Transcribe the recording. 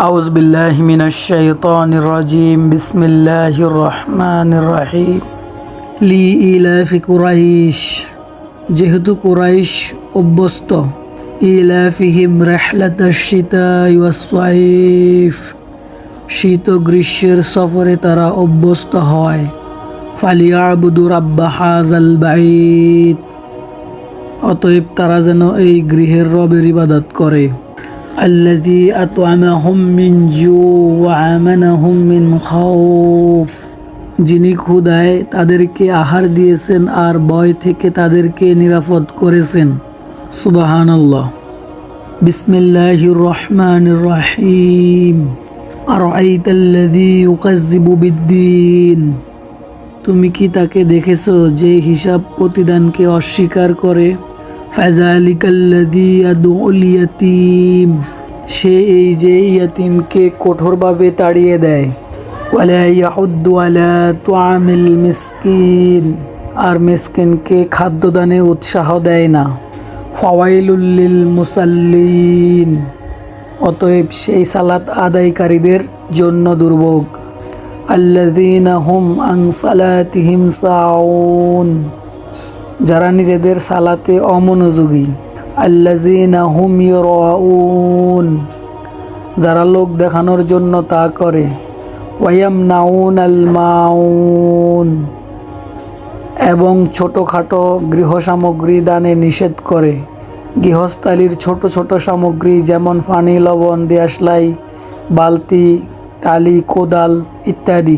أعوذ بالله من الشيطان الرجيم بسم الله الرحمن الرحيم لإلاف قريش যেহেতু কুরাইশ অভ্যস্ত ইলাফিহিম রেহলাত শীতাই ওয়াসাইফ শীত ও গ্রীষ্মের সফরে তারা অভ্যস্ত হয় ফালিয়াবুদু রাব্বা হাজাল বাইত অতএব তারা যেন এই গৃহের রবের ইবাদত করে الذي أطعمهم من جوع وآمنهم من خوف যিনি ক্ষুদায় তাদেরকে আহার দিয়েছেন আর ভয় থেকে তাদেরকে নিরাপদ করেছেন সুবাহান আল্লাহ বিসমিল্লাহ রহমান রহিম আর বিদ্দিন তুমি কি তাকে দেখেছো যে হিসাব প্রতিদানকে অস্বীকার করে ফাজালিকাল্লাদি ইয়াতিম, সে এই যে ইয়াতিমকে কঠোরভাবে তাড়িয়ে দেয়। মিসকিন, আর মিসকিনকে খাদ্যদানে উৎসাহ দেয় না। ফাওয়াইলুল্লিল মুসাল্লিন, অতএব সেই সালাত আদায়কারীদের জন্য দুর্ভোগ। আল্লাযীনা হুম আন সালাতিহিম সাউন। যারা নিজেদের সালাতে অমনোযোগী। আল্লাযীনা হুম ইউরাউন যারা লোক দেখানোর জন্য তা করে। ওয়ায়াম নাউন আল মাউন, এবং ছোটোখাটো গৃহ সামগ্রী দানে নিষেধ করে। গৃহস্থালির ছোট ছোট সামগ্রী যেমন পানি, লবণ, দেয়াশলাই, বালতি, টালি, কোদাল ইত্যাদি।